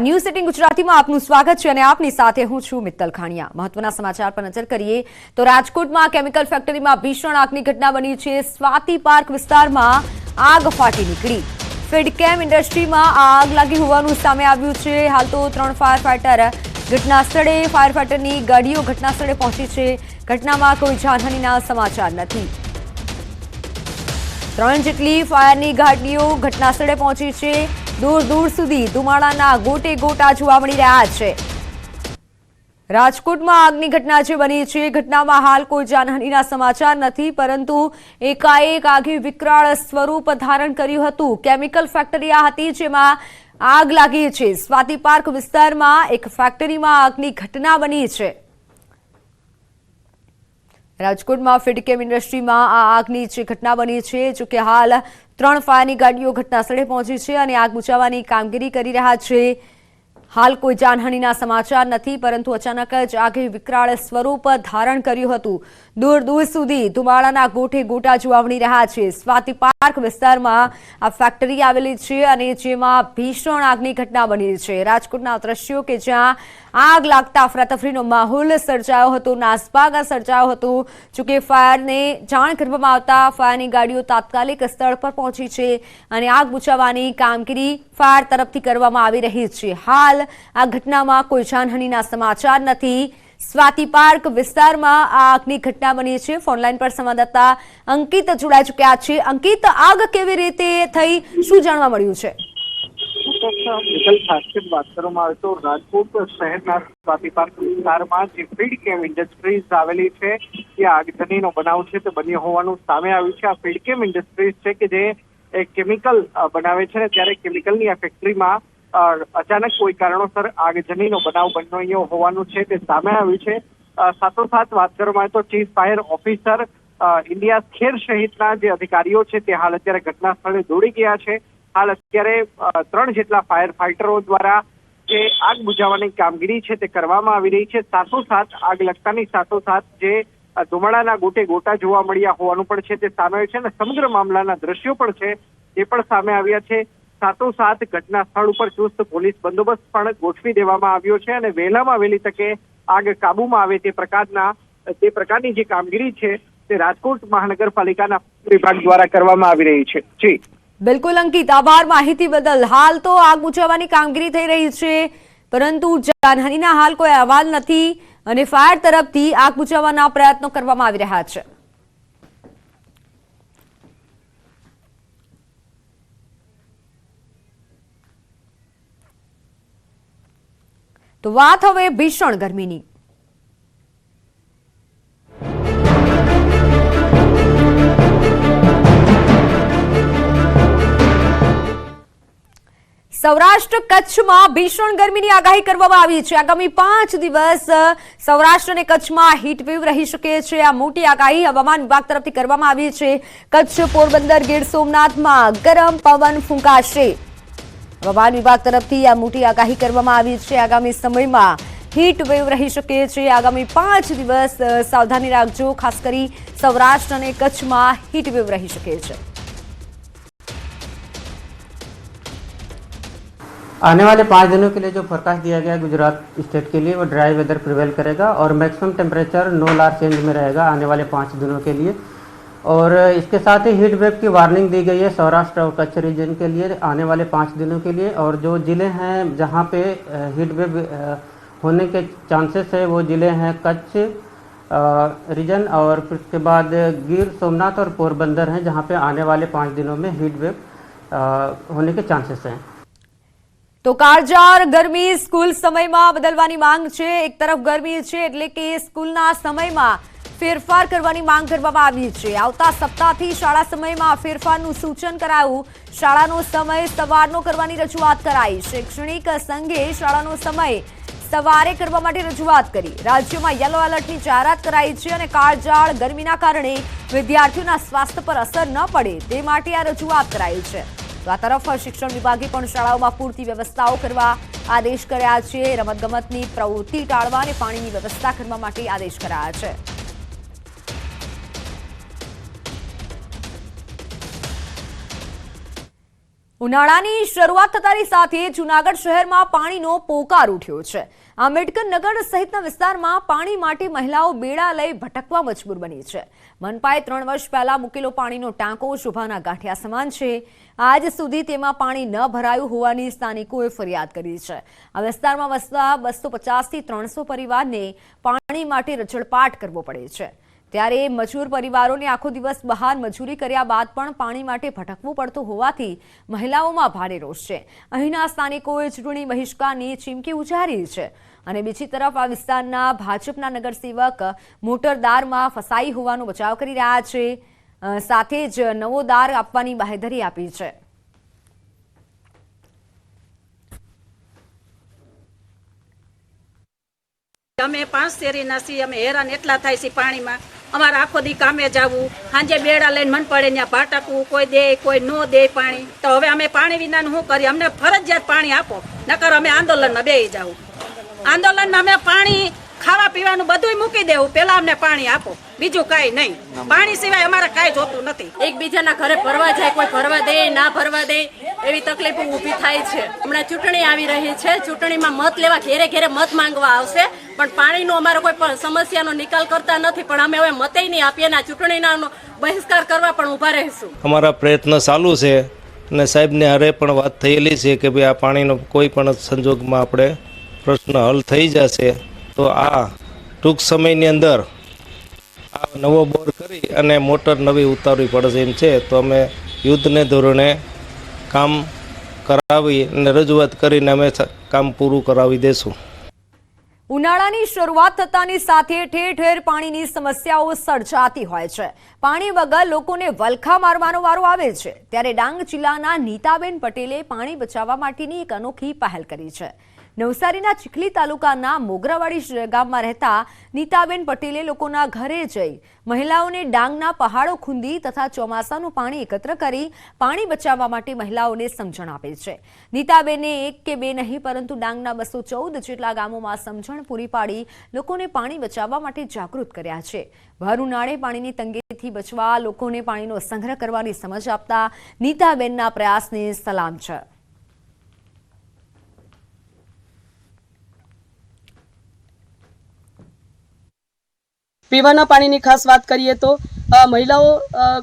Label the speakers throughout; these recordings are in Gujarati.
Speaker 1: ન્યૂઝ સિટી ગુજરાતીમાં આપનું સ્વાગત છે અને આપની સાથે હું છું મિત્તલ ખાણિયા. મહત્વના સમાચાર પર નજર કરીએ તો રાજકોટમાં કેમિકલ ફેક્ટરીમાં ભીષણ આગની ઘટના બની છે. સ્વાતિ પાર્ક વિસ્તારમાં આગ ફાટી નીકળી. ફીડકેમ ઇન્ડસ્ટ્રીમાં આગ લાગી હોવાનું સામે આવ્યું છે. હાલ તો ત્રણ ફાયર ફાઈટર ઘટના સ્થળે ફાયર ફાઈટરની ગાડીઓ ઘટના સ્થળે પહોંચી છે. ઘટનામાં કોઈ જાનહાનિના સમાચાર નથી. ત્રણ જેટલી ફાયરની ગાડીઓ ઘટનાસ્થળે પહોંચી છે. દૂર દૂર સુધી ધુમાડાના ગોટે ગોટા જોવા મળી રહ્યા છે. રાજકોટમાં આગની ઘટના જે બની છે, ઘટનામાં હાલ કોઈ જાનહાનિના સમાચાર નથી, પરંતુ એકાએક આગે વિકરાળ સ્વરૂપ ધારણ કર્યું હતું. કેમિકલ ફેક્ટરી આ હતી જેમાં આગ લાગી છે. સ્વાતિ પાર્ક વિસ્તારમાં એક ફેક્ટરીમાં આગની ઘટના બની છે. રાજકોટમાં ફીડકેમ ઇન્ડસ્ટ્રીમાં આ આગની જે ઘટના બની છે, જો કે હાલ ત્રણ ફાયરની ગાડીઓ ઘટના સ્થળે પહોંચી છે અને આગ બુઝાવવાની કામગીરી કરી રહ્યા છે. હાલ કોઈ જાનહાનિના સમાચાર નથી, પરંતુ અચાનક જ આગે વિકરાળ સ્વરૂપ ધારણ કર્યું હતું. દૂર દૂર સુધી ધુમાડાના ગોઠે ગોટા જોવાવણી રહ્યા છે. સ્વાતિ પાર્ક વિસ્તારમાં આ ફેક્ટરી આવેલી છે અને જેમાં ભીષણ આગની ઘટના બની છે. રાજકોટના દ્રશ્યો કે જ્યાં આગ લાગતા અફરાતફરીનો માહોલ સર્જાયો હતો નાસભાગ સર્જાયો હતો, જોકે ફાયરને જાણ કરવામાં આવતા ફાયરની ગાડીઓ તાત્કાલિક સ્થળ પર પહોંચી છે અને આગ બુચાવવાની કામગીરી ફાયર તરફથી કરવામાં આવી રહી છે. હાલ આ ઘટનામાં કોઈ જાનહાનિના સમાચાર નથી. સ્વાતિ પાર્ક વિસ્તારમાં આ આગની ઘટના બની છે. ફોનલાઈન પર સંવાદદાતા અંકિત જોડાઈ ચુક્યા છે. અંકિત, આગ કેવી રીતે થઈ? શું જાણવા મળ્યું છે?
Speaker 2: ખાસથી રાજકોટ શહેરના સ્વાતિ વિસ્તારમાં જે ફીડ ઇન્ડસ્ટ્રીઝ આવેલી છે તે આગધનીનો બનાવ છે તે બન્યો હોવાનું સામે આવ્યું છે. આ ફીડ ઇન્ડસ્ટ્રીઝ છે કે જે કેમિકલ બનાવે છે ત્યારે કેમિકલની આ ફેક્ટરીમાં અચાનક કોઈ કારણોસર આગજનીનો બનાવ બન્યો હોવાનું છે તે સામે આવ્યું છે. સાથોસાથ વાત કરવામાં આવે તો chief fire officer India Kher સહિતના જે અધિકારીઓ છે તે હાલ અત્યારે ઘટના સ્થળે દોડી ગયા છે. હાલ અત્યારે ત્રણ જેટલા ફાયર ફાઈટરો દ્વારા જે આગ બુઝાવવાની કામગીરી છે તે કરવામાં આવી રહી છે. સાથોસાથ આગ લગતાની સાથોસાથ જે ધુમાડાના ગોટે ગોટા જોવા મળ્યા હોવાનું પણ છે તે સામે આવ્યું છે અને સમગ્ર મામલાના દ્રશ્યો પણ છે તે પણ સામે આવ્યા છે. સાથોસાથ ઘટના સ્થળ ઉપર ચુસ્ત પોલીસ બંદોબસ્ત પણ ગોઠવી દેવામાં આવ્યો છે અને વહેલામાં વહેલી તકે આગ કાબુમાં આવે તે પ્રકારના, તે પ્રકારની જે કામગીરી છે તે રાજકોટ મહાનગરપાલિકાના વિભાગ દ્વારા કરવામાં આવી રહી છે. જી.
Speaker 1: બિલકુલ, અંકિત. આભાર માહિતી બદલ. હાલ તો આગ બુઝાવવાની કામગીરી થઈ રહી છે, પરંતુ જાનહાનીના હાલ કોઈ અહેવાલ નથી અને ફાયર તરફથી આગ બુઝાવવાના પ્રયત્નો કરવામાં આવી રહ્યા છે. તો વાત હવે ભીષણ ગરમીની. સૌરાષ્ટ્ર કચ્છમાં ભીષણ ગરમીની આગાહી કરવામાં આવી છે. આગામી પાંચ દિવસ સૌરાષ્ટ્ર અને કચ્છમાં હીટવેવ રહી શકે છે. આ મોટી આગાહી હવામાન વિભાગ તરફથી કરવામાં આવી છે. કચ્છ પોરબંદર ગીર સોમનાથમાં ગરમ પવન ફૂંકાશે. હવામાન વિભાગ તરફથી આ મોટી આગાહી કરવામાં આવી છે આગામી સમયમાં હીટ વેવ રહી શકે છે આગામી પાંચ દિવસ અ, સાવધાની રાખજો ખાસ કરી સૌરાષ્ટ્ર અને કચ્છમાં હીટ વેવ રહી શકે છે
Speaker 3: आने वाले पाँच दिनों के लिए जो फोरकास्ट दिया गया है गुजरात स्टेट के लिए वो ड्राई वेदर प्रिवेल करेगा और maximum temperature no large change में रहेगा आने वाले पाँच दिनों के लिए और इसके साथ ही हीट वेव की वार्निंग दी गई है सौराष्ट्र और कच्छ रीजन के लिए आने वाले पाँच दिनों के लिए और जो ज़िले हैं जहाँ पे हीट वेव होने के चांसेस है वो ज़िले हैं कच्छ रीजन और फिर उसके बाद गिर सोमनाथ और पोरबंदर हैं जहाँ पे आने वाले पाँच दिनों में हीट वेव होने के चांसेस हैं
Speaker 1: તો કાળજાર ગરમી સ્કૂલ સમયમાં બદલવાની માંગ છે એક તરફ ગરમી છે એટલે કે સ્કૂલના સમયમાં ફેરફાર કરવાની માંગ કરવામાં આવી છે. આવતા સપ્તાહથી શાળા સમયમાં ફેરફારનું સૂચન કરાયું. શાળાનો સમય સવારનો કરવાની રજૂઆત કરાઈ. શૈક્ષણિક સંઘે શાળાનો સમય સવારે કરવા માટે રજૂઆત કરી. રાજ્યમાં યલો એલર્ટની જાહેરાત કરાઈ છે અને કાળજાળ ગરમીના કારણે વિદ્યાર્થીઓના સ્વાસ્થ્ય પર અસર ન પડે તે માટે આ રજૂઆત કરાઈ છે. તો આ તરફ શિક્ષણ વિભાગે પણ શાળાઓમાં પૂરતી વ્યવસ્થાઓ કરવા આદેશ કર્યા છે. રમતગમતની પ્રવૃત્તિ ટાળવા અને પાણીની વ્યવસ્થા કરવા માટે આદેશ કરાયા છે. ઉનાળાની શરૂઆત થતાની સાથે જૂનાગઢ શહેરમાં પાણીનો પોકાર ઉઠ્યો છે. આંબેડકર નગર સહિતના વિસ્તારમાં પાણી માટે મહિલાઓ બેડા લઈ ભટકવા મજબૂર બની છે. મનપાએ ત્રણ વર્ષ પહેલા મૂકેલો પાણીનો ટાંકો શોભાના ગાંઠિયા સમાન છે. આજ સુધી તેમાં પાણી ન ભરાયું હોવાની સ્થાનિકોએ ફરિયાદ કરી છે. આ વિસ્તારમાં વસતા બસો પચાસથી ત્રણસો પરિવારને પાણી માટે રજળપાટ કરવો પડે છે. ત્યારે મજૂર પરિવારોને આખો દિવસ બહાર મજૂરી કર્યા બાદ પણ પાણી માટે ભટકવું પડતું હોવાથી મહિલાઓમાં ભારે રોષ છે. અહીંના સ્થાનિકોએ ચૂંટણી બહિષ્કારની ચીમકી ઉચ્ચારી છે અને બીજી તરફ આ વિસ્તારના ભાજપના નગરસેવક મોટરદારમાં ફસાઈ હોવાનો બચાવ કરી રહ્યા છે. સાથે જ નવો દાર આપવાની બાહેધરી આપી છે.
Speaker 4: અમે પાંચ શેરીના છીએ, અમે હેરાન એટલા થાય છે પાણીમાં. અમારે આખો દી કામે જવું. સાંજે બેડા લઈને મન પડે ત્યાં ભાટકવું કોઈ દે, કોઈ નો દે પાણી. તો હવે અમે પાણી વિનાનું શું કરીએ? અમને ફરજિયાત પાણી આપો. નકર અમે આંદોલનમાં બે જવું આંદોલનમાં અમે પાણી ખાવા પીવાનું બધુંય મૂકી દેવું. પેલા અમને પાણી આપો. બીજું કાંઈ નહીં. પાણી સિવાય અમારે કઈ જોતું નથી.
Speaker 5: એકબીજાના ઘરે ભરવા જાય, કોઈ ભરવા દે, ના ભરવા દે. એવી તકલીફો ઊભી થાય છે. હમણાં ચૂંટણી આવી રહી છે. ચૂંટણીમાં મત લેવા ઘેરે ઘેરે મત માંગવા આવશે. પણ પાણીનો અમારો કોઈ પણ સમસ્યાનો નિકાલ કરતા નથી. પણ અમે હવે મતે નહીં આપીએ ને ચૂંટણીના બહિષ્કાર કરવા પણ ઊભા રહીશું.
Speaker 6: અમારા પ્રયત્ન ચાલુ છે અને સાહેબને હારે પણ વાત થયેલી છે કે ભાઈ આ પાણીનો કોઈ પણ સંજોગમાં આપણે પ્રશ્ન હલ થઈ જશે. તો આ ટૂંક સમયની અંદર આ નવો બોર કરી અને મોટર નવી ઉતારવી પડશે એમ છે. તો અમે યુદ્ધને ધોરણે કામ કરાવી અને રજૂઆત કરીને અમે કામ પૂરું કરાવી દેશું.
Speaker 1: ઉનાળાની શરૂઆત થતાની સાથે ઠેર ઠેર પાણીની સમસ્યાઓ સર્જાતી હોય છે. પાણી વગર લોકોને વલખા મારવાનો વારો આવે છે. ત્યારે ડાંગ જિલ્લાના નીતાબેન પટેલે પાણી બચાવવા માટેની એક અનોખી પહેલ કરી છે. નવસારીના ચીખલી તાલુકાના મોગરાવાડી ગામમાં રહેતા નીતાબેન પટેલે લોકોના ઘરે જઈ મહિલાઓને ડાંગના પહાડો ખૂંદી તથા ચોમાસાનું પાણી એકત્ર કરી પાણી બચાવવા માટે મહિલાઓને સમજણ આપે છે. નીતાબેને એક કે બે નહીં, પરંતુ ડાંગના બસો ચૌદ જેટલા ગામોમાં સમજણ પૂરી પાડી લોકોને પાણી બચાવવા માટે જાગૃત કર્યા છે. ભર ઉનાળે પાણીની તંગીથી બચવા લોકોને પાણીનો સંગ્રહ કરવાની સમજ આપતા નીતાબેનના પ્રયાસને સલામ છે.
Speaker 7: પીવાના પાણીની ખાસ વાત કરીએ તો મહિલાઓ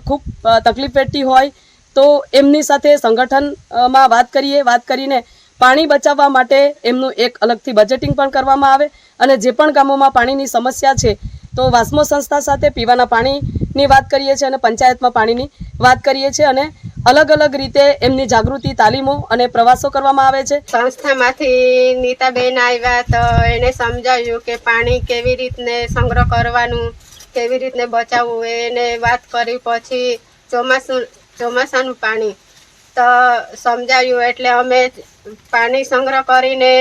Speaker 7: ખૂબ તકલીફ વેઠતી હોય તો એમની સાથે સંગઠનમાં વાત કરીએ, વાત કરીને પાણી બચાવવા માટે એમનું એક અલગથી બજેટિંગ પણ કરવામાં આવે અને જે પણ ગામોમાં પાણીની સમસ્યા છે તો વાસ્મો સંસ્થા સાથે પીવાના પાણીની વાત કરીએ છીએ અને પંચાયતમાં પાણીની વાત કરીએ છીએ અને અલગ અલગ રીતે એમની જાગૃતિ તાલીમો અને પ્રવાસો કરવામાં આવે છે.
Speaker 8: સંસ્થામાંથી નીતાબેન આવ્યા તો એને સમજાવ્યું કે પાણી કેવી રીતને સંગ્રહ કરવાનું કેવી રીતને બચાવવું એને વાત કરી પછી ચોમાસું ચોમાસાનું પાણી તો સમજાવ્યું એટલે અમે પાણી સંગ્રહ કરીને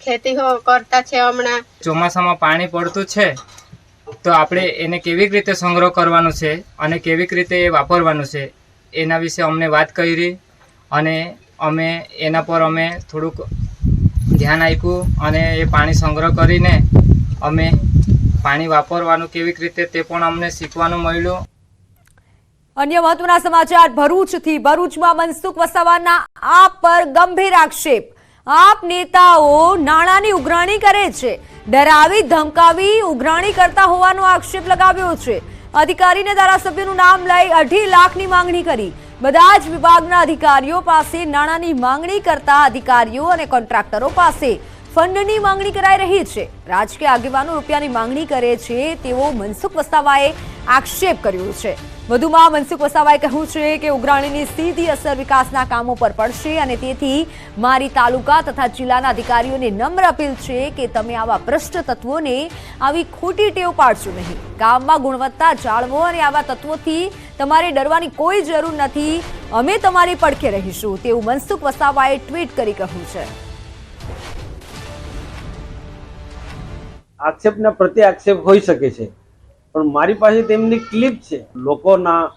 Speaker 8: ખેતી કરતા છે હમણાં.
Speaker 9: ચોમાસામાં પાણી પડતું છે. તો આપણે એને કેવી રીતે સંગ્રહ કરવાનો છે અને કેવી રીતે એ વાપરવાનું છે, એના વિશે અમને વાત કરી અને અમે એના પર અમે થોડુંક ધ્યાન આપ્યું અને એ પાણી સંગ્રહ કરીને અમે પાણી વાપરવાનું કેવી રીતે તે પણ અમને શીખવાનું મળ્યું.
Speaker 1: અન્ય મહત્વના સમાચાર ભરૂચથી. ભરૂચમાં મનસુખ વસાવાના આ પર ગંભીર આક્ષેપ. આપ નેતાઓ નાણાંની ઉઘરાણી કરે છે. ડરાવી, ધમકાવી, ઉઘરાણી કરતા હોવાનો આક્ષેપ લગાવ્યો છે. અધિકારીને ધારાસભ્યનું નામ લઈ અઢી લાખની માંગણી કરી. બધા જ વિભાગના અધિકારીઓ પાસે નાણાંની માંગણી કરતા અધિકારીઓ અને કોન્ટ્રાક્ટરો પાસે ફંડની માંગણી કરાઈ રહી છે. રાજકીય આગેવાનો રૂપિયાની માંગણી કરે છે તેવો મનસુખ વસાવાએ આક્ષેપ કર્યો છે. વધુમાં મનસુખ વસાવાએ કહ્યું છે કે ઉઘરાણીની સીધી અસર વિકાસના કામો પર પડશે અને તેથી મારી તાલુકા તથા જિલ્લાના અધિકારીઓને નમ્ર અપીલ છે કે તમે આવા ભ્રષ્ટ તત્વોને આવી ખોટી ટેવ પાડશો નહીં. કામમાં ગુણવત્તા જાળવો અને આવા તત્વોથી તમારે ડરવાની કોઈ જરૂર નથી. અમે તમારી પડખે રહીશું, તેવું મનસુખ વસાવાએ ટ્વીટ કરી કહ્યું છે.
Speaker 10: આક્ષેપના પ્રત્યે આક્ષેપ હોઈ શકે છે. પણ મારી પાસે તેમની ક્લિપ છે. લોકોના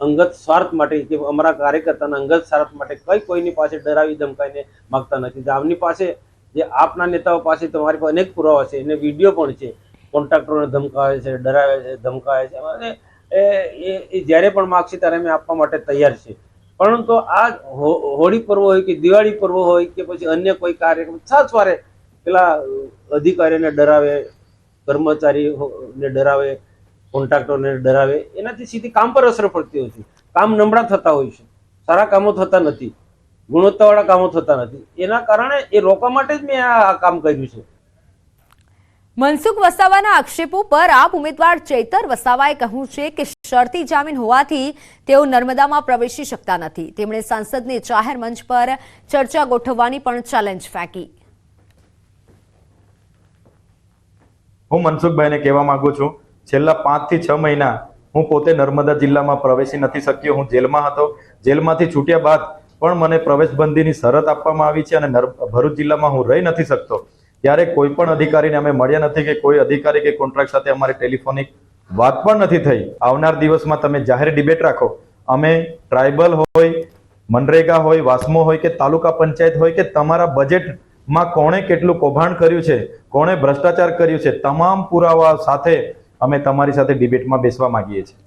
Speaker 10: અંગત સ્વાર્થ માટે કે અમારા કાર્યકર્તાના અંગત સ્વાર્થ માટે કઈ કોઈની પાસે ડરાવી ધમકાઈને માગતા નથી. આમની પાસે જે આપના નેતાઓ પાસે તમારી પાસે અનેક પુરાવા છે. એને વીડિયો પણ છે. કોન્ટ્રાક્ટરોને ધમકાવે છે, ડરાવે છે, ધમકાવે છે. અને એ, એ- જ્યારે પણ માગશે ત્યારે અમે આપવા માટે તૈયાર છે. પરંતુ આ હોળી પર્વ હોય કે દિવાળી પર્વ હોય કે પછી અન્ય કોઈ કાર્યક્રમ, છાછવારે પેલા અધિકારીને ડરાવે કર્મચારીને ડરાવે, કોન્ટ્રાક્ટરને ડરાવે, એનાથી સીધી કામ પર અસર પડતી હોય છે. કામ નબળા થતા હોય છે. સારા કામો થતા નથી. ગુણવત્તાવાળા કામો થતા નથી. એના કારણે એ રોકવા માટે જ મેં આ કામ કર્યું છે.
Speaker 1: મનસુખ વસાવાના આક્ષેપો પર આપ ઉમેદવાર ચૈતર વસાવાએ કહ્યું છે કે શરતી જામીન હોવાથી તેઓ નર્મદામાં પ્રવેશી શકતા નથી. તેમણે સાંસદને જાહેર મંચ પર ચર્ચા ગોઠવવાની પણ ચેલેન્જ ફેંકી.
Speaker 11: હું મનસુખભાઈને કહેવા માંગુ છું, છેલ્લા પાંચથી છ મહિના હું પોતે નર્મદા જિલ્લામાં પ્રવેશી નથી શક્યો. હું જેલમાં હતો. જેલમાંથી છૂટ્યા બાદ પણ મને પ્રવેશબંધીની શરત આપવામાં આવી છે અને ભરૂચ જિલ્લામાં હું રહી નથી શકતો. ત્યારે કોઈ પણ અધિકારીને અમે મળ્યા નથી કે કોઈ અધિકારી કે કોન્ટ્રાક્ટ સાથે અમારી ટેલિફોનિક વાત પણ નથી થઈ. આવનાર દિવસમાં તમે જાહેર ડિબેટ રાખો. અમે ટ્રાઇબલ હોય, મનરેગા હોય, વાસ્મો હોય કે તાલુકા પંચાયત હોય કે તમારા બજેટમાં કોણે કેટલું કૌભાંડ કર્યું છે, કોણે ભ્રષ્ટાચાર કર્યું છે, તમામ પુરાવા સાથે અમે તમારી સાથે ડિબેટમાં બેસવા માંગીએ છીએ.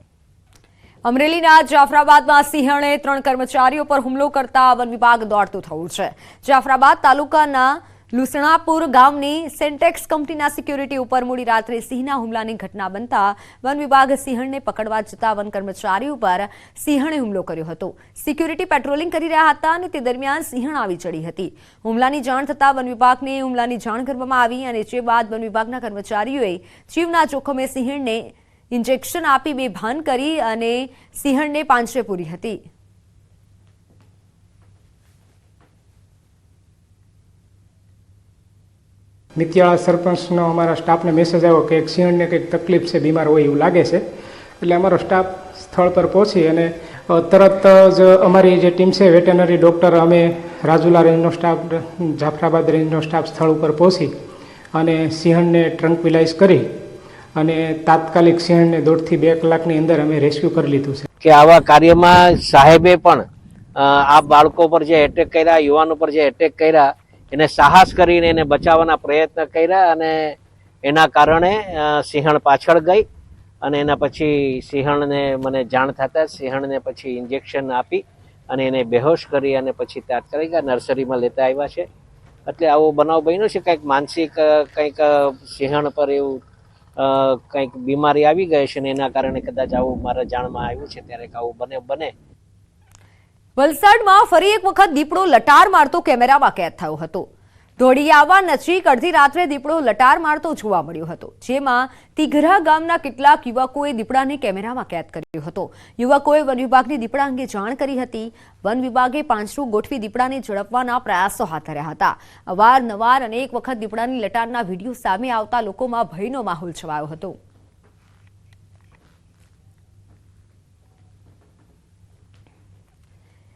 Speaker 1: અમરેલીના જાફરાબાદમાં સિંહણે ત્રણ કર્મચારીઓ પર હુમલો કરતા વન વિભાગ દોડતું થયું છે. જાફરાબાદ તાલુકાના લુસણાપુર ગામની સેન્ટેક્સ કંપનીના સિક્યુરિટી ઉપર મોડી રાત્રે સિંહના હુમલાની ઘટના બનતા વન વિભાગ સિંહણને પકડવા જતા વન કર્મચારી ઉપર સિંહણે હુમલો કર્યો હતો. સિક્યુરિટી પેટ્રોલિંગ કરી રહ્યા હતા અને તે દરમિયાન સિંહણ આવી ચડી હતી. હુમલાની જાણ થતાં વન વિભાગને હુમલાની જાણ કરવામાં આવી અને જે બાદ વન વિભાગના કર્મચારીઓએ જીવના જોખમે સિંહણને ઇન્જેક્શન આપી બેભાન કરી અને સિંહણને પાંજરે પૂરી હતી.
Speaker 12: મિત્યા સરપંચનો અમારા સ્ટાફને મેસેજ આવ્યો કે એક સિંહણને કંઈક તકલીફ છે, બીમાર હોય એવું લાગે છે. એટલે અમારો સ્ટાફ સ્થળ પર પહોંચી અને તરત જ અમારી જે ટીમ છે વેટેનરી ડૉક્ટર અમે રાજુલા રેન્જનો સ્ટાફ જાફરાબાદ રેન્જનો સ્ટાફ સ્થળ ઉપર પહોંચી અને સિંહણને ટ્રંકવિલાઇઝ કરી અને તાત્કાલિક સિંહણને દોઢથી બે કલાકની અંદર અમે રેસ્ક્યુ કરી લીધું છે.
Speaker 13: કે આવા કાર્યમાં સાહેબે પણ આ બાળકો પર જે એટેક કર્યા, યુવાનો પર જે એટેક કર્યા એને સાહસ કરીને એને બચાવવાના પ્રયત્ન કર્યા અને એના કારણે સિંહણ પાછળ ગઈ અને એના પછી સિંહણને મને જાણ થતાં સિંહણને પછી ઇન્જેક્શન આપી અને એને બેહોશ કરી અને પછી તાત્કાલિક નર્સરીમાં લેતા આવ્યા છે. એટલે આવો બનાવ બન્યો છે. કંઈક માનસિક કંઈક સિંહણ પર એવું કંઈક બીમારી આવી ગઈ છે ને એના કારણે કદાચ આવું મારા જાણમાં આવ્યું છે. ત્યારે આવું બને બને.
Speaker 1: વલસાડમાં ફરી એક વખત દીપડો લટાર મારતો કેમેરામાં કેદ થયો હતો. ધોળિયાવા નજીક અડધી રાત્રે દીપડો લટાર મારતો જોવા મળ્યો હતો, જેમાં તિઘરા ગામના કેટલાક યુવકોએ દીપડાને કેમેરામાં કેદ કર્યો હતો. યુવકોએ વન વિભાગની દીપડા અંગે જાણ કરી હતી. વન વિભાગે પાંચરું ગોઠવી દીપડાને ઝડપવાના પ્રયાસો હાથ ધર્યા હતા. અવારનવાર અનેક વખત દીપડાની લટારના વીડિયો સામે આવતા લોકોમાં ભયનો માહોલ છવાયો હતો.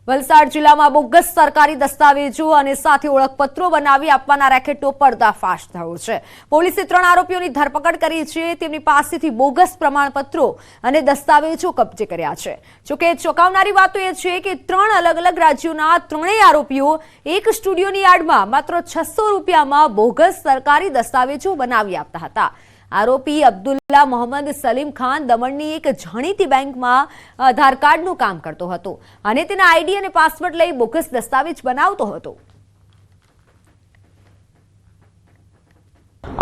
Speaker 1: વલસાડ જિલ્લામાં બોગસ સરકારી દસ્તાવેજો અને સાથે ઓળખપત્રો બનાવી આપવાના રેકેટનો પર્દાફાશ થયો છે. પોલીસે ત્રણ આરોપીઓની ધરપકડ કરી છે. તેમની પાસેથી બોગસ પ્રમાણપત્રો અને દસ્તાવેજો કબજે કર્યા છે. જોકે ચોંકાવનારી વાતો એ છે કે ત્રણ અલગ અલગ રાજ્યોના ત્રણેય આરોપીઓ એક સ્ટુડિયોની યાર્ડમાં માત્ર છસો રૂપિયામાં બોગસ સરકારી દસ્તાવેજો બનાવી આપતા હતા. આરોપી અબ્દુલ્લા મોહમ્મદ સલીમ ખાન દમણની એક જાણીતી બેંકમાં આધાર કાર્ડનું કામ કરતો હતો અને તેના આઈડી અને પાસવર્ડ લઈ બોગસ દસ્તાવેજ બનાવતો હતો.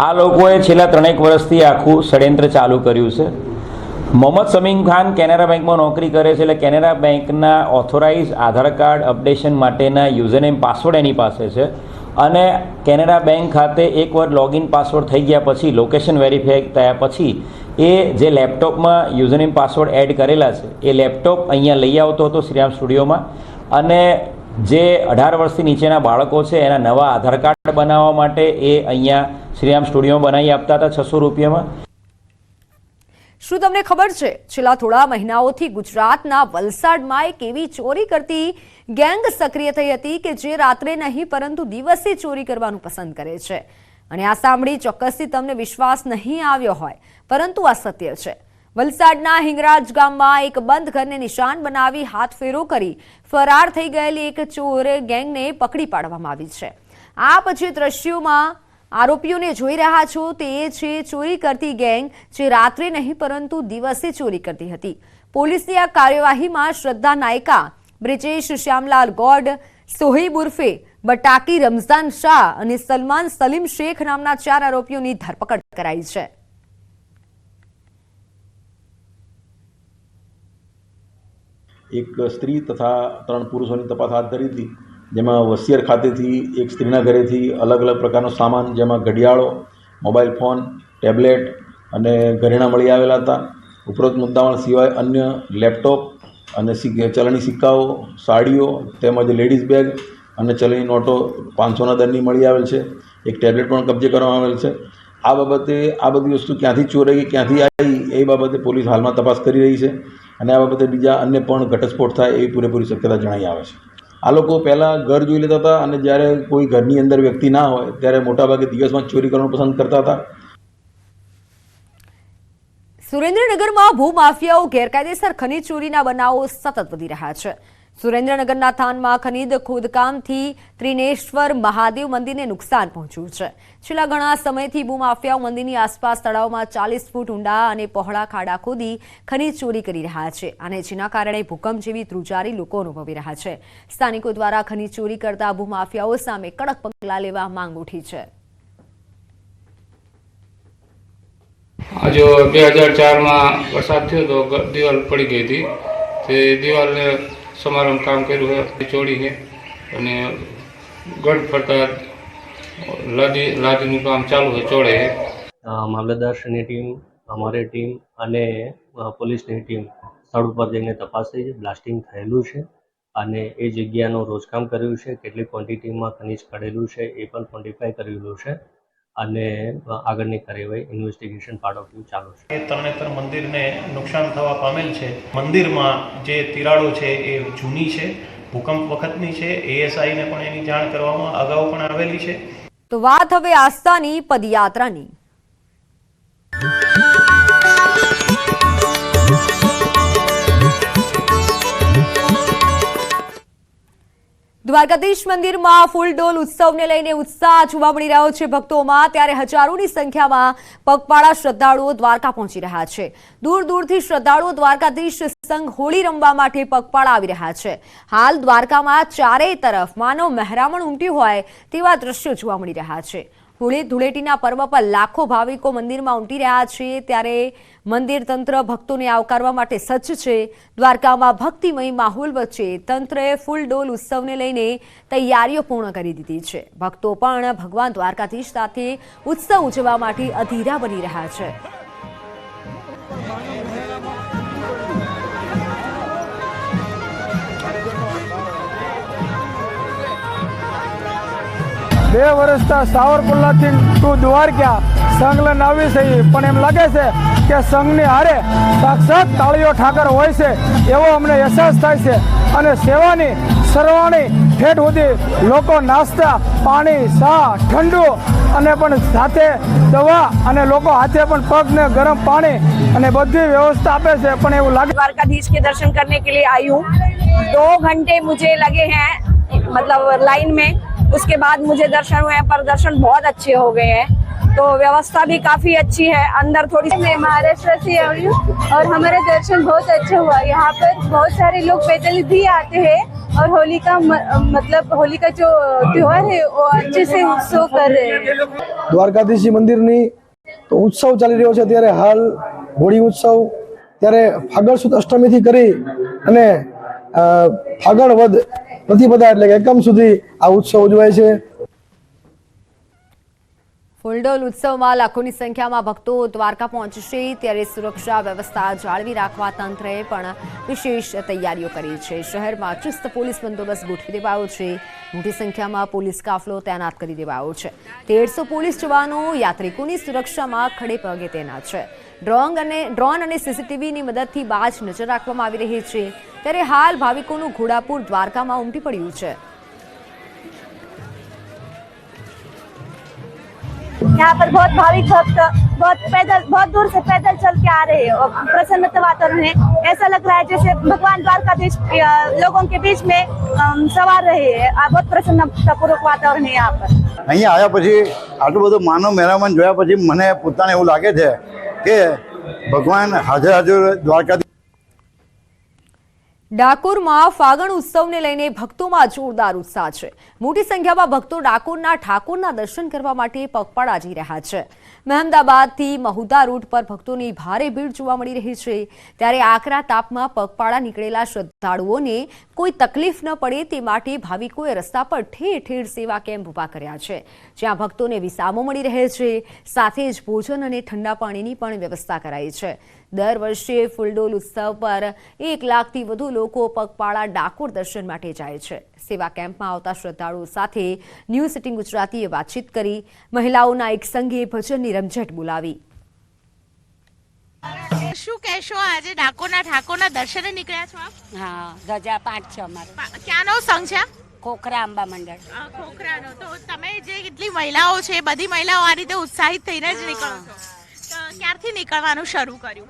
Speaker 14: આ લોકોએ છેલ્લા ત્રણેક વર્ષથી આખું ષડયંત્ર ચાલુ કર્યું છે. મોહમ્મદ સમીમ ખાન કેનેરા બેંકમાં નોકરી કરે છે એટલે કેનેરા બેંકના ઓથોરાઇઝ આધાર કાર્ડ અપડેશન માટેના યુઝરનેમ પાસવર્ડ એની પાસે છે. અને કેનેરા બેંક ખાતે એકવાર લોગિન પાસવર્ડ થઈ ગયા પછી, લોકેશન વેરીફાઈ થયા પછી, એ જે લેપટોપમાં યુઝરનેમ પાસવર્ડ એડ કરેલા છે, એ લેપટોપ અહીંયા લઈ આવતો હતો શ્રીરામ સ્ટુડિયોમાં. અને જે અઢાર વર્ષથી નીચેના બાળકો છે, એના નવા આધાર કાર્ડ બનાવવા માટે એ અહીંયા શ્રીરામ સ્ટુડિયોમાં બનાવી આપતા હતા છસો રૂપિયામાં.
Speaker 1: શું તમને ખબર છે? છેલ્લા થોડા મહિનાઓથી ગુજરાતના વલસાડમાં એક એવી ચોરી કરતી ગેંગ સક્રિય થઈ હતી કે જે રાત્રે નહીં, પરંતુ દિવસે ચોરી કરવાનું પસંદ કરે છે. અને આ સાંભળી ચોક્કસથી તમને વિશ્વાસ નહીં આવ્યો હોય, પરંતુ આ સત્ય છે. વલસાડના હિંગરાજ ગામમાં એક બંધ ઘરને નિશાન બનાવી હાથ ફેરો કરી ફરાર થઈ ગયેલી એક ચોર ગેંગને પકડી પાડવામાં આવી છે. આ પછી દ્રશ્યોમાં આરોપીઓને જોઈ રહ્યા છો તે છે ચોરી કરતી ગેંગ જે રાત્રે નહીં પરંતુ દિવસે ચોરી કરતી હતી. પોલીસની આ કાર્યવાહીમાં શ્રદ્ધા નાયકા, બ્રિજેશ શ્યામલાલ ગોડ સોહેબ ઉર્ફે બટાકી રમઝાન શાહ અને સલમાન સલીમ શેખ નામના ચાર આરોપીઓની ધરપકડ કરાઈ છે.
Speaker 15: એક સ્ત્રી તથા ત્રણ પુરુષોની તપાસ હાથ ધરી હતી. જેમાં વસિયર ખાતેથી એક સ્ત્રીના ઘરેથી અલગ અલગ પ્રકારનો સામાન, જેમાં ઘડિયાળો, મોબાઈલ ફોન, ટેબ્લેટ અને ઘરેણાં મળી આવેલા હતા. ઉપરોક્ત મુદ્દામાલ સિવાય અન્ય લેપટોપ અને ચલણી સિક્કાઓ, સાડીઓ તેમજ લેડીઝ બેગ અને ચલણી નોટો પાંચસોના દરની મળી આવેલ છે. એક ટેબ્લેટ પણ કબજે કરવામાં આવેલ છે. આ બાબતે આ બધી વસ્તુ ક્યાંથી ચોરાઈ, ક્યાંથી આવી, એ બાબતે પોલીસ હાલમાં તપાસ કરી રહી છે અને આ બાબતે બીજા અન્ય પણ ઘટસ્ફોટ થાય એવી પૂરેપૂરી શક્યતા જણાઈ આવે છે. આ લોકો પહેલાં ઘર જોઈ લેતા હતા અને જ્યારે કોઈ ઘરની અંદર વ્યક્તિ ના હોય, ત્યારે મોટાભાગે દિવસમાં ચોરી કરવાનું પસંદ કરતા હતા.
Speaker 1: સુરેન્દ્રનગરમાં ભૂમાફિયાઓ, ગેરકાયદેસર ખનીજ ચોરીના બનાવો સતત વધી રહ્યા છે. સુરેન્દ્રનગરના થાનમાં ખનીજ ખોદકામથી ત્રિનેશ્વર મહાદેવ મંદિરને નુકસાન પહોંચ્યું છે. છેલ્લા ઘણા સમયથી ભૂમાફિયાઓ મંદિરની આસપાસ તળાવમાં ચાલીસ ફૂટ ઊંડા અને પહોળા ખાડા ખોદી ખનીજ ચોરી કરી રહ્યા છે અને જેના કારણે ભૂકંપ જેવી ધ્રુજારી લોકો અનુભવી રહ્યા છે. સ્થાનિકો દ્વારા ખનીજ ચોરી કરતા ભૂમાફિયાઓ સામે કડક પગલાં લેવા માંગ ઉઠી છે.
Speaker 16: આજે બે હજાર ચારમાં વરસાદ થયો તો દિવાલ પડી ગઈ હતી. તે દિવાલને સમારંભ કામ કર્યું છે ચોડી છે. અને ગઢ ફરતા લાદી લાદીનું કામ ચાલુ છે ચોડે છે.
Speaker 17: ટીમ, અમારી ટીમ અને પોલીસની ટીમ સ્થળ ઉપર જઈને તપાસ થઈ છે, બ્લાસ્ટિંગ થયેલું છે અને એ જગ્યાનું રોજકામ કર્યું છે, કેટલી ક્વોન્ટિટીમાં ખનીજ કાઢેલું છે, એ પણ ક્વોન્ટિફાય કરેલું છે. અને આગળની કાર્યવાહી ઇન્વેસ્ટિગેશન પાર્ટ ઓફ વ્યૂ ચાલુ છે.
Speaker 18: તરણેતર મંદિરને નુકસાન થવા પામેલ છે. મંદિરમાં જે તિરાડો છે એ જૂની છે ભૂકંપ વખતની છે એએસઆઈને પણ એની જાણ કરવામાં અગાઉ પણ આવેલી છે.
Speaker 1: તો વાત હવે આસ્થાની પદયાત્રાની. દ્વારકાધીશ મંદિરમાં ફૂલડોલ ઉત્સવને લઈને ઉત્સાહ જોવા મળી રહ્યો છે. ભક્તોમાં ત્યારે હજારોની સંખ્યામાં પગપાળા શ્રદ્ધાળુઓ દ્વારકા પહોંચી રહ્યા છે. દૂર દૂરથી શ્રદ્ધાળુઓ દ્વારકાધીશ સંઘ હોળી રમવા માટે પગપાળા આવી રહ્યા છે. હાલ દ્વારકામાં ચારેય તરફ માનવ મહેરામણ ઉમટ્યું હોય તેવા દ્રશ્યો જોવા મળી રહ્યા છે. હોળી ધૂળેટીના પર્વ પર લાખો ભાવિકો મંદિરમાં ઉમટી રહ્યા છે. ત્યારે મંદિર તંત્ર ભક્તોને આવકારવા માટે સજ્જ છે. દ્વારકામાં ભક્તિમય માહોલ વચ્ચે તંત્રએ ફૂલ ડોલ ઉત્સવને લઈને તૈયારીઓ પૂર્ણ કરી દીધી છે. ભક્તો પણ ભગવાન દ્વારકાધીશ સાથે ઉત્સવ ઉજવવા માટે અધીરા બની રહ્યા છે.
Speaker 19: બે વર્ષથી સાવરકુંડલાથી ટુ દ્વારકા સંઘલન આવી છે પણ એમ લાગે છે કે સંઘની હારે સાક્ષાત તાળીઓ ઠાકર હોય છે એવો અમને અહેસાસ થાય છે અને સેવાની સરવાણી ઠેઠ સુધી લોકો નાસ્તા પાણી ચા ઠંડુ અને પણ સાથે દવા અને લોકો હાથે પણ પગને ગરમ પાણી અને બધી વ્યવસ્થા આપે છે પણ એવું લાગે
Speaker 20: द्वारकाधीश के दर्शन करने के लिए आई हूँ दो घंटे मुझे लगे हैं मतलब लाइन में उसके बाद मुझे दर्शन हुए हैं पर दर्शन बहुत अच्छे हो गए हैं तो व्यवस्था भी काफी अच्छी है अंदर थोड़ी मैं महाराष्ट्र से आई हूँ और हमारा दर्शन बहुत अच्छा हुआ यहाँ पर बहुत सारे लोग पैदल भी आते हैं और होली का म- मतलब होली का जो त्योहार है वो अच्छे से उत्सव कर रहे हैं
Speaker 19: દ્વારકાધીશજી મંદિરની તો ઉત્સવ ચાલી રહ્યો છે ત્યારે હાલ હોળી ઉત્સવ ત્યારે ફાગણ સુદ અષ્ટમીથી કરી અને અ, ફાગણ વદ પ્રતિપદા એટલે કે એકમ સુધી આ ઉત્સવ ઉજવાય છે.
Speaker 1: ફુલડોલ ઉત્સવમાં લાખોની સંખ્યામાં ભક્તો દ્વારકા પહોંચશે, ત્યારે સુરક્ષા વ્યવસ્થા જાળવી રાખવા તંત્રએ પણ વિશેષ તૈયારીઓ કરી છે. શહેરમાં ચુસ્ત પોલીસ બંદોબસ્ત ગોઠવી દેવાયો છે. મોટી સંખ્યામાં પોલીસ કાફલો તૈનાત કરી દેવાયો છે. તેરસો પોલીસ જવાનો યાત્રિકોની સુરક્ષામાં ખડે પગે તૈનાત છે. ડ્રોન અને ડ્રોન અને સીસીટીવીની મદદથી બાજ નજર રાખવામાં આવી રહી છે ત્યારે હાલ ભાવિકોનું ઘોડાપુર દ્વારકામાં ઉમટી પડ્યું છે
Speaker 20: यहाँ पर बहुत भाविक भक्त बहुत पैदल बहुत दूर से पैदल चल के आ रहे हैं और प्रसन्नता वातावरण है ऐसा लग रहा है जैसे भगवान द्वारकाधीश अ, लोगों के बीच में अम, सवार रहे हैं आ, बहुत प्रसन्नतापूर्वक वातावरण है यहाँ पर
Speaker 21: અહીંયા આવ્યા પછી આટલું બધું માનવ મહેરામણ જોયા પછી મને પોતાને એવું લાગે છે કે ભગવાન હાજર હાજર દ્વારકા
Speaker 1: ડાકોરમાં ફાગણ ઉત્સવને લઈને ભક્તોમાં જોરદાર ઉત્સાહ છે. મોટી સંખ્યામાં ભક્તો ડાકોરના ઠાકોરના દર્શન કરવા માટે પગપાળા જઈ રહ્યા છે. મહેમદાબાદથી મહુદા રૂટ પર ભક્તોની ભારે ભીડ જોવા મળી રહી છે. ત્યારે આકરા તાપમાં પગપાળા નીકળેલા શ્રદ્ધાળુઓને કોઈ તકલીફ ન પડે તે માટે ભાવિકોએ રસ્તા પર ઠેર ઠેર સેવા કેમ્પ ઊભા કર્યા છે. જ્યાં ભક્તોને વિસામો મળી રહે છે. સાથે જ ભોજન અને ઠંડા પાણીની પણ વ્યવસ્થા કરાઈ છે. દર વર્ષે ફૂલડોલ ઉત્સવ પર એક લાખથી વધુ લોકો પગપાળા ડાકોર દર્શન માટે જાય છે. સેવા કેમ્પમાં આવતા શ્રદ્ધાળુઓ સાથે ન્યૂ સિટી ગુજરાતીએ વાતચીત કરી મહિલાઓના એક સંઘે ભજનની રમઝટ બોલાવી.
Speaker 22: શું કહેશો આજે ડાકોરના ઠાકોરના દર્શને નીકળ્યા છો આપ?
Speaker 23: હા ગજા પાંચ છે અમારે.
Speaker 22: ક્યાંનો સંઘ છે
Speaker 23: ખોખરા અંબા મંડળ.
Speaker 22: ખોખરાનો. તો તમે જે કેટલી મહિલાઓ છે બધી મહિલાઓ આ રીતે ઉત્સાહિત થઈને જ નીકળો છો. ક્યારથી નીકળવાનું શરૂ કર્યું?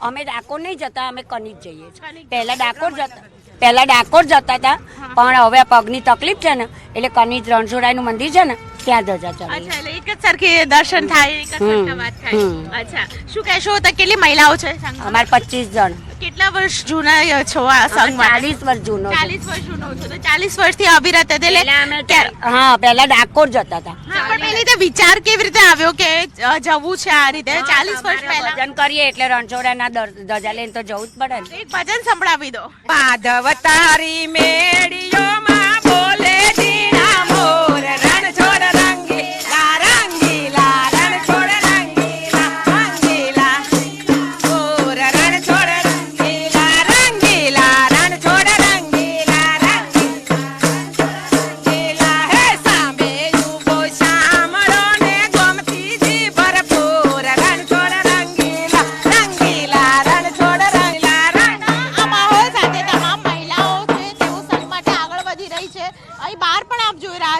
Speaker 23: અમે ડાકોર નહીં જતા અમે કનીજ જઈએ છીએ. પહેલા ડાકોર જતા પહેલા ડાકોર જતા હતા પણ હવે પગની તકલીફ છે ને એટલે કનીજ રણછોડાઈનું મંદિર છે ને ત્યાં ધજા ચડી?
Speaker 22: અચ્છા એટલે એક જ સરખી દર્શન થાય એક જ સરખા વાત થાય. અચ્છા શું કહેશો? તો કેટલી મહિલાઓ છે સંઘમાં?
Speaker 23: અમારે પચીસ જણ.
Speaker 22: કેટલા વર્ષ જૂના છો આ સંઘમાં?
Speaker 23: ચાલીસ વર્ષ જૂનો
Speaker 22: ચાલીસ વર્ષ જૂનો છો. તો ચાલીસ વર્ષથી અવિરત એટલે
Speaker 23: પહેલા અમે ત્યાં- હા પહેલા ડાકોર જતા હતા.
Speaker 22: પણ પેલી રીતે વિચાર કેવી રીતે આવ્યો કે જવું છે આ રીતે? ચાલીસ વર્ષ પહેલા?
Speaker 23: ભજન કરીએ એટલે રણછોડાના ધજા લઈને તો જવું જ પડે
Speaker 22: એક ભજન સંભળાવી દો.
Speaker 23: ભાદવતારી તારી મેળીઓમાં બોલે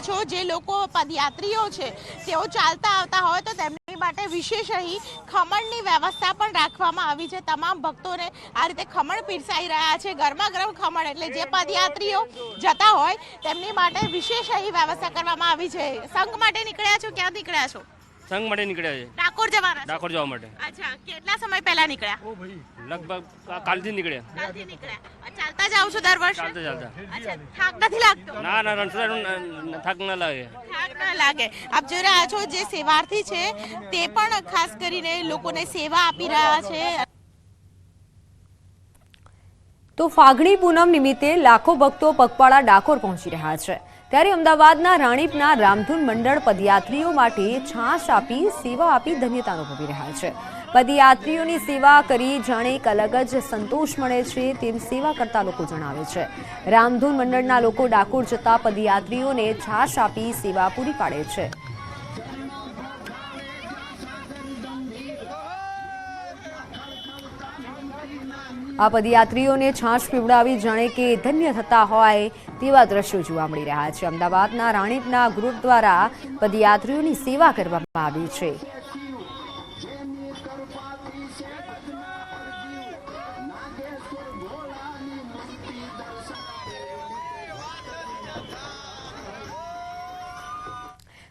Speaker 22: છો, જે લોકો પદયાત્રીઓ છે, તેઓ ચાલતા આવતા હોય તો તેમની માટે વિશેષ અહીં ખમણની વ્યવસ્થા પણ રાખવામાં આવી છે. તમામ ભક્તોને આ રીતે ખમણ પીરસાઈ રહ્યા છે. ગરમા ગરમ ખમણ એટલે જે પદયાત્રીઓ જતા હોય તેમની માટે વિશેષ અહીં વ્યવસ્થા કરવામાં આવી છે. સંઘ માટે નીકળ્યા છો? ક્યાં નીકળ્યા છો?
Speaker 24: સંઘ માટે નીકળ્યા છે.
Speaker 22: ડાકોર જવાના છો?
Speaker 24: ડાકોર જવા માટે.
Speaker 22: અચ્છા કેટલા સમય પહેલા નીકળ્યા?
Speaker 24: લગભગ કા- કાલથી જ નીકળ્યા.
Speaker 22: કાલથી નીકળ્યા. ચાલતા જાવ છો દર વર્ષે?
Speaker 24: ચાલતા ચાલતા.
Speaker 22: અચ્છા થાક નથી લાગતો?
Speaker 24: ના ના રણછોડ થાક ના લાગે.
Speaker 22: થાક ન લાગે. આપ જોઈ રહ્યા છો જે સેવાર્થી છે તે પણ ખાસ કરીને લોકોને સેવા આપી રહ્યા છે.
Speaker 1: તો ફાગણી પૂનમ નિમિત્તે લાખો ભક્તો પગપાળા ડાકોર પહોંચી રહ્યા છે. ત્યારે અમદાવાદના રાણીપના રામધૂન મંડળ પદયાત્રીઓ માટે છાશ આપી, સેવા આપી ધન્યતા અનુભવી રહ્યા છે. પદયાત્રીઓની સેવા કરી જાણે એક અલગ જ સંતોષ મળે છે તેમ સેવા કરતા લોકો જણાવે છે. રામધૂન મંડળના લોકો ડાકોર જતા પદયાત્રીઓને છાશ આપી, સેવા પૂરી પાડે છે. આ પદયાત્રીઓને છાશ પીવડાવી જાણે કે ધન્ય થતા હોય તેવા દ્રશ્યો જોવા મળી રહ્યા છે. અમદાવાદના રાણીપના ગ્રુપ દ્વારા પદયાત્રીઓની સેવા કરવામાં આવી છે.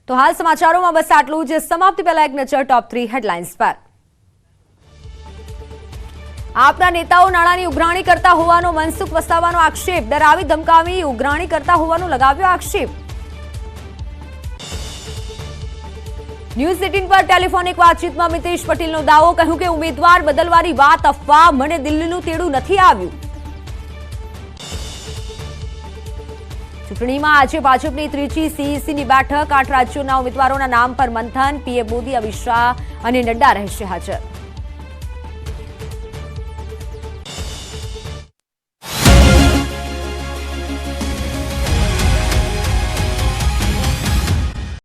Speaker 1: તો હાલ સમાચારોમાં બસ આટલું જ. સમાપ્તિ પહેલા એક નજર ટોપ થ્રી હેડલાઇન્સ પર. આપના નેતાઓ નાણાંની ઉઘરાણી કરતા હોવાનો, મનસુખ વસાવાનો આક્ષેપ, ડરાવી ધમકાવી, ઉઘરાણી કરતા હોવાનો લગાવ્યો આક્ષેપ. ન્યૂઝ એટીન પર ટેલિફોનિક વાતચીતમાં મિતેશ પટેલનો દાવો, કહ્યું કે ઉમેદવાર બદલવાની વાત અફવા, મને દિલ્હીનું તેડું નથી આવ્યું. ચૂંટણીમાં આજે ભાજપની ત્રીજી સીઈસીની બેઠક, આઠ રાજ્યોના ઉમેદવારોના નામ પર મંથન પીએમ મોદી, અમિત શાહ અને નડ્ડા રહેશે હાજર.